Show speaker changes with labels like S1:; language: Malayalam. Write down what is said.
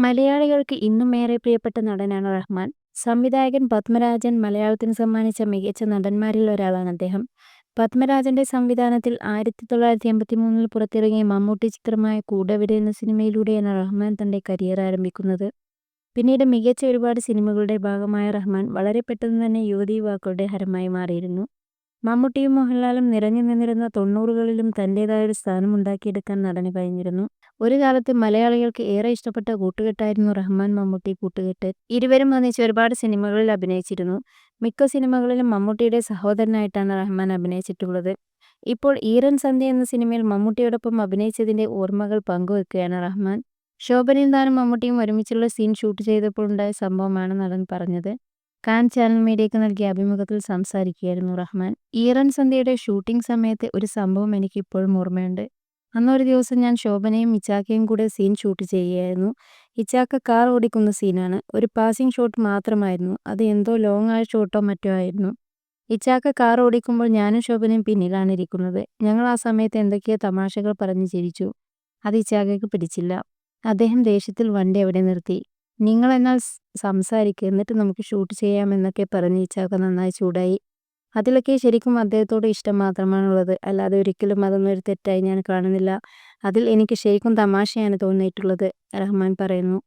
S1: മലയാളികൾക്ക് ഇന്നും ഏറെ പ്രിയപ്പെട്ട നടനാണ് റഹ്മാൻ. സംവിധായകൻ പത്മരാജൻ മലയാളത്തിന് സമ്മാനിച്ച മികച്ച നടന്മാരിൽ ഒരാളാണ് അദ്ദേഹം. പത്മരാജന്റെ സംവിധാനത്തിൽ ആയിരത്തി തൊള്ളായിരത്തി എൺപത്തി മൂന്നിൽ പുറത്തിറങ്ങിയ മമ്മൂട്ടി ചിത്രമായ കൂടെവിടെ എന്ന സിനിമയിലൂടെയാണ് റഹ്മാൻ തന്റെ കരിയർ ആരംഭിക്കുന്നത്. പിന്നീട് മികച്ച ഒരുപാട് സിനിമകളുടെ ഭാഗമായ റഹ്മാൻ വളരെ പെട്ടെന്ന് തന്നെ യുവതീ-യുവാക്കളുടെ ഹരമായി മാറിയിരുന്നു. മമ്മൂട്ടിയും മോഹൻലാലും നിറഞ്ഞു നിന്നിരുന്ന തൊണ്ണൂറുകളിലും തന്റേതായൊരു സ്ഥാനം ഉണ്ടാക്കിയെടുക്കാൻ നടന് കഴിഞ്ഞിരുന്നു. ഒരു കാലത്ത് മലയാളികൾക്ക് ഏറെ ഇഷ്ടപ്പെട്ട കൂട്ടുകെട്ടായിരുന്നു റഹ്മാൻ മമ്മൂട്ടി കൂട്ടുകെട്ട്. ഇരുവരും ഒന്നിച്ച് ഒരുപാട് സിനിമകളിൽ അഭിനയിച്ചിരുന്നു. മിക്ക സിനിമകളിലും മമ്മൂട്ടിയുടെ സഹോദരനായിട്ടാണ് റഹ്മാൻ അഭിനയിച്ചിട്ടുള്ളത്. ഇപ്പോൾ ഈറൻ സന്ധ്യ എന്ന സിനിമയിൽ മമ്മൂട്ടിയോടൊപ്പം അഭിനയിച്ചതിന്റെ ഓർമ്മകൾ പങ്കുവെക്കുകയാണ് റഹ്മാൻ. ശോഭനയും താനും മമ്മൂട്ടിയും ഒരുമിച്ചുള്ള സീൻ ഷൂട്ട് ചെയ്തപ്പോൾ ഉണ്ടായ സംഭവമാണ് നടൻ പറഞ്ഞത്. കാൻ ചാനൽ മീഡിയയ്ക്ക് നൽകിയ അഭിമുഖത്തിൽ സംസാരിക്കുകയായിരുന്നു റഹ്മാൻ. ഈറൻ സന്ധ്യയുടെ ഷൂട്ടിംഗ് സമയത്തെ ഒരു സംഭവം എനിക്ക് ഇപ്പോഴും ഓർമ്മയുണ്ട്. അന്നൊരു ദിവസം ഞാൻ ശോഭനയും ഇച്ചാക്കയും കൂടെ സീൻ ഷൂട്ട് ചെയ്യുകയായിരുന്നു. ഇച്ചാക്ക കാർ ഓടിക്കുന്ന സീനാണ്. ഒരു പാസിംഗ് ഷോട്ട് മാത്രമായിരുന്നു. അത് എന്തോ ലോങ് ആയ ഷോട്ടോ മറ്റോ ആയിരുന്നു. ഇച്ചാക്ക കാർ ഓടിക്കുമ്പോൾ ഞാനും ശോഭനയും പിന്നിലാണ് ഇരിക്കുന്നത്. ഞങ്ങൾ ആ സമയത്ത് എന്തൊക്കെയോ തമാശകൾ പറഞ്ഞ് ചിരിച്ചു. അത് ഇച്ചാക്കയ്ക്ക് പിടിച്ചില്ല. അദ്ദേഹം ദേഷ്യത്തിൽ വണ്ടി അവിടെ നിർത്തി. "നിങ്ങൾ എന്നാൽ സംസാരിക്കുക എന്നിട്ട് നമുക്ക് ഷൂട്ട് ചെയ്യാം എന്നൊക്കെ പറഞ്ഞ് ഇച്ചാക്ക നന്നായി ചൂടായി. അതിലൊക്കെ ശരിക്കും അദ്ദേഹത്തോട് ഇഷ്ടം മാത്രമാണ് ഉള്ളത് അല്ലാതെ ഒരിക്കലും അതൊന്നും ഒരു തെറ്റായി ഞാൻ കാണുന്നില്ല. അതിൽ എനിക്ക് ശരിക്കും തമാശയാണ് തോന്നിയിട്ടുള്ളത്" റഹ്മാൻ പറയുന്നു.